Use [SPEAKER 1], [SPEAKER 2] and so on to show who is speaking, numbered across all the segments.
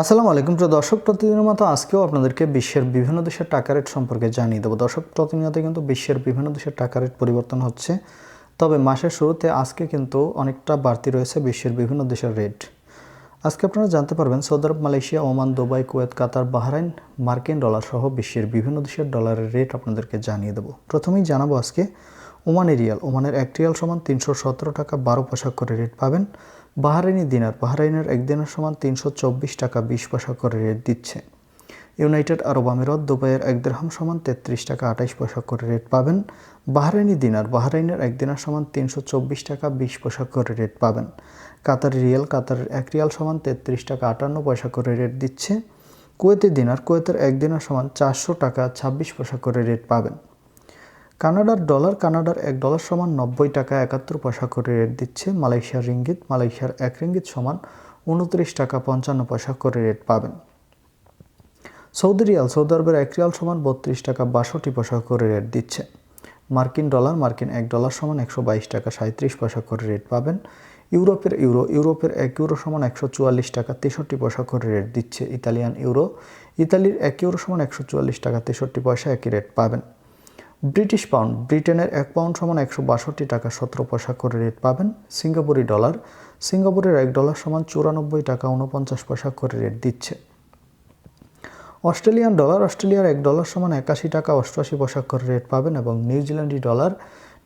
[SPEAKER 1] আসসালামু আলাইকুম প্রিয় দর্শক, প্রতিদিনের মতো আজকেও আপনাদেরকে বিশ্বের বিভিন্ন দেশের টাকা রেট সম্পর্কে জানিয়ে দেবো। দর্শক প্রতিনিয়ত কিন্তু বিশ্বের বিভিন্ন দেশের টাকা রেট পরিবর্তন হচ্ছে। তবে মাসের শুরুতে আজকে কিন্তু অনেকটা বাড়তি রয়েছে বিশ্বের বিভিন্ন দেশের রেট। আজকে আপনারা জানতে পারবেন, Saudi Arab, Malaysia, Oman, Dubai, Kuwait, Qatar, Bahrain, মার্কিন ডলার সহ বিশ্বের বিভিন্ন দেশের ডলারের রেট আপনাদেরকে জানিয়ে দেবো। প্রথমেই জানাব আজকে ওমানি রিয়াল। ওমানের এক রিয়াল সমান তিনশো সতেরো টাকা বারো পয়সা করে রেট পাবেন। বাহারাইনি দিনার, বাহারাইনের এক দিনের সমান তিনশো চব্বিশ টাকা বিশ পয়সা করে রেট দিচ্ছে। ইউনাইটেড আরব আমিরত দুবাইয়ের এক দেড়হাম সমান তেত্রিশ টাকা আঠাইশ পয়সা করে রেট পাবেন। বাহারাইনি দিনার, বাহারাইনের এক দিনের সমান তিনশো চব্বিশ টাকা বিশ পয়সা করে রেট পাবেন। কাতার রিয়াল, কাতারের এক রিয়াল সমান তেত্রিশ টাকা আটান্ন পয়সা করে রেট দিচ্ছে। কুয়েতের দিনার, কুয়েতের এক দিনের সমান চারশো টাকা ছাব্বিশ পয়সা করে রেট পাবেন। কানাডার ডলার, কানাডার এক ডলার সমান নব্বই টাকা একাত্তর পয়সা করে রেট দিচ্ছে। মালয়েশিয়ার রিঙ্গিত, মালয়েশিয়ার এক রিঙ্গিত সমান উনত্রিশ টাকা পঞ্চান্ন পয়সা করে রেট পাবেন। সৌদি রিয়াল, সৌদি আরবের এক রিয়াল সমান বত্রিশ টাকা বাষট্টি পয়সা করে রেট দিচ্ছে। মার্কিন ডলার, মার্কিন এক ডলার সমান একশো বাইশ টাকা সাঁত্রিশ পয়সা করে রেট পাবেন। ইউরোপের ইউরো, ইউরোপের এক ইউরো সমান একশো চুয়াল্লিশ টাকা তেষট্টি পয়সা করে রেট দিচ্ছে ইতালিয়ান ইউরো। ইতালির এক ইউরো সমান একশো চুয়াল্লিশ টাকা তেষট্টি পয়সা একই রেট পাবেন। ব্রিটিশ পাউন্ড, ব্রিটেনের এক পাউন্ড সমান একশো বাষট্টি টাকা সতেরো পয়সা করে রেট পাবেন। সিঙ্গাপুরি ডলার, সিঙ্গাপুরের এক ডলার সমান চুরানব্বই টাকা উনপঞ্চাশ পয়সা করে রেট দিচ্ছে। অস্ট্রেলিয়ান ডলার, অস্ট্রেলিয়ার এক ডলার সমান একাশি টাকা অষ্টআশি পয়সা করে রেট পাবেন এবং নিউজিল্যান্ডি ডলার,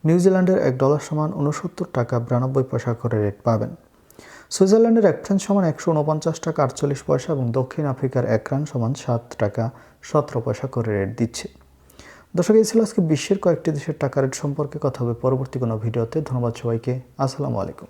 [SPEAKER 1] নিউজিল্যান্ডের এক ডলার সমান উনসত্তর টাকা বিরানব্বই পয়সা করে রেট পাবেন। সুইজারল্যান্ডের এক ফ্রেন্স সমান একশো উনপঞ্চাশ টাকা আটচল্লিশ পয়সা এবং দক্ষিণ আফ্রিকার এক রান সমান সাত টাকা সতেরো পয়সা করে রেট দিচ্ছে। দর্শক, এই ছিল আজকে বিশ্বের কয়েকটি দেশের টাকা রেট সম্পর্কে কথা হবে পরবর্তী কোনো ভিডিওতে। ধন্যবাদ সবাইকে। আসসালামু আলাইকুম।